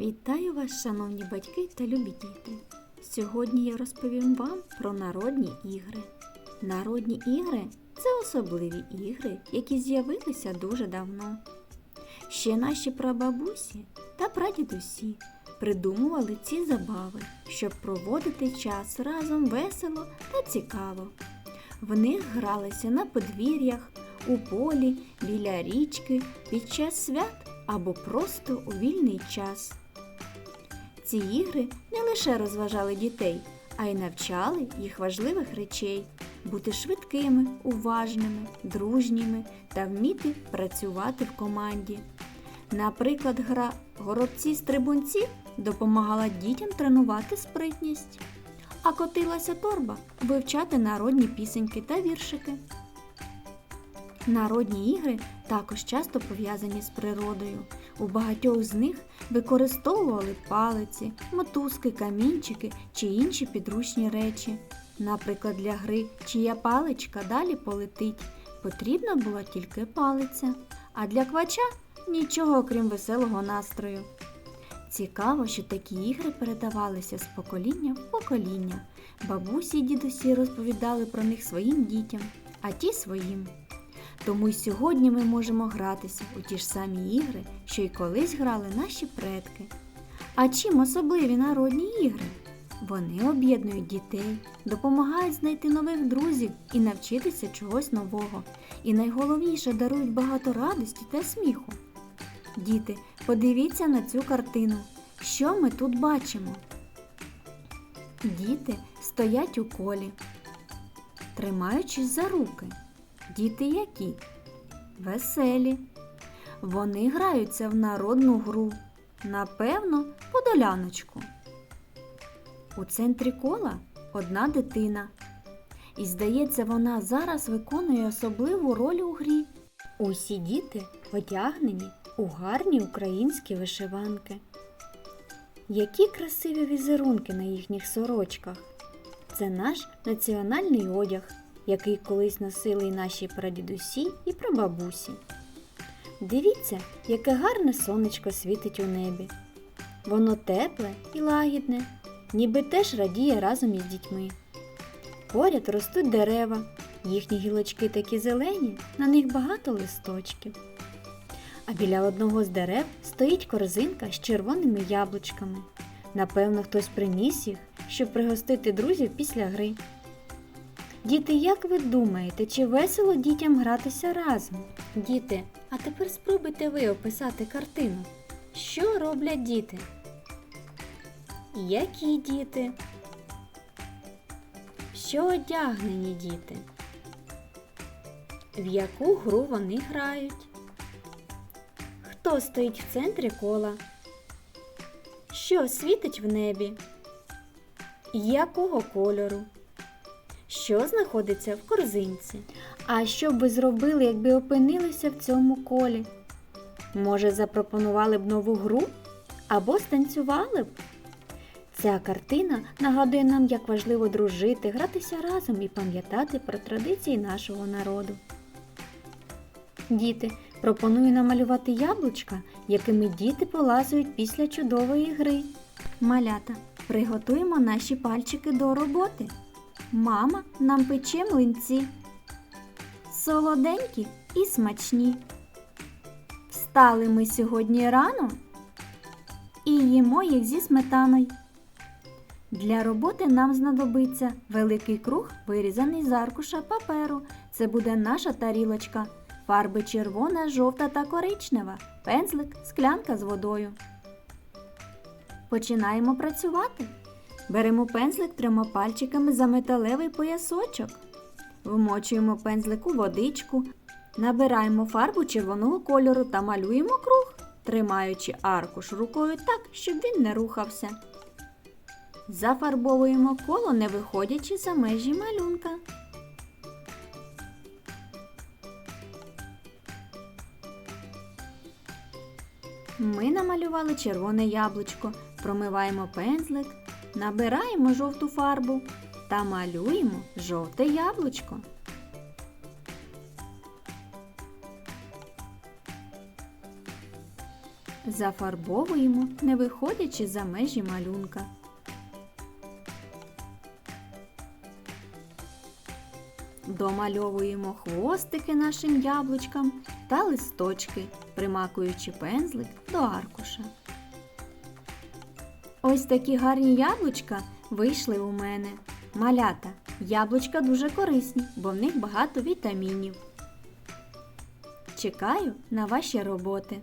Вітаю вас, шановні батьки та любі діти. Сьогодні я розповім вам про народні ігри. Народні ігри це особливі ігри, які з'явилися дуже давно. Ще наші прабабусі та прадідусі придумували ці забави, щоб проводити час разом весело та цікаво. В них гралися на подвір'ях, у полі, біля річки, під час свят або просто у вільний час. Ці ігри не лише розважали дітей, а й навчали їх важливих речей бути швидкими, уважними, дружніми та вміти працювати в команді. Наприклад, гра горобці-стрибунці допомагала дітям тренувати спритність, а котилася торба вивчати народні пісеньки та віршики. Народні ігри також часто пов'язані з природою. У багатьох з них використовували палиці, мотузки, камінчики чи інші підручні речі. Наприклад, для гри чия паличка далі полетить, потрібна була тільки палиця, а для квача нічого окрім веселого настрою. Цікаво, що такі ігри передавалися з покоління в покоління. Бабусі й дідусі розповідали про них своїм дітям, а ті своїм. Тому й сьогодні ми можемо гратися у ті ж самі ігри, що й колись грали наші предки. А чим особливі народні ігри? Вони об'єднують дітей, допомагають знайти нових друзів і навчитися чогось нового. І найголовніше дарують багато радості та сміху. Діти, подивіться на цю картину. Що ми тут бачимо? Діти стоять у колі, тримаючись за руки. Діти які? Веселі. Вони граються в народну гру. Напевно, подоляночку. У центрі кола одна дитина. І, здається, вона зараз виконує особливу роль у грі. Усі діти одягнені у гарні українські вишиванки. Які красиві візерунки на їхніх сорочках. Це наш національний одяг, який колись носили й наші прадідусі і прабабусі. Дивіться, яке гарне сонечко світить у небі. Воно тепле і лагідне, ніби теж радіє разом із дітьми. Поряд ростуть дерева, їхні гілочки такі зелені, на них багато листочків. А біля одного з дерев стоїть корзинка з червоними яблучками. Напевно, хтось приніс їх, щоб пригостити друзів після гри. Діти, як ви думаєте, чи весело дітям гратися разом? Діти, а тепер спробуйте ви описати картину. Що роблять діти? Які діти? Що одягнені діти? В яку гру вони грають? Хто стоїть в центрі кола? Що світить в небі? Якого кольору? Що знаходиться в корзинці? А що б ви зробили, якби опинилися в цьому колі? Може, запропонували б нову гру або станцювали б? Ця картина нагадує нам, як важливо дружити, гратися разом і пам'ятати про традиції нашого народу. Діти, пропоную намалювати яблучка, якими діти полазують після чудової гри. Малята, приготуємо наші пальчики до роботи. Мама нам пече млинці. Солоденькі і смачні. Встали ми сьогодні рано і їмо їх зі сметаною. Для роботи нам знадобиться великий круг, вирізаний з аркуша паперу. Це буде наша тарілочка. Фарби червона, жовта та коричнева, пензлик, склянка з водою. Починаємо працювати. Беремо пензлик трьома пальчиками за металевий поясочок. Вмочуємо пензлик у водичку, набираємо фарбу червоного кольору та малюємо круг, тримаючи аркуш рукою так, щоб він не рухався. Зафарбовуємо коло, не виходячи за межі малюнка. Ми намалювали червоне яблучко, промиваємо пензлик, набираємо жовту фарбу та малюємо жовте яблучко. Зафарбовуємо, не виходячи за межі малюнка. Домальовуємо хвостики нашим яблучкам та листочки, примакуючи пензлик до аркуша. Ось такі гарні яблучка вийшли у мене. Малята, яблучка дуже корисні, бо в них багато вітамінів. Чекаю на ваші роботи.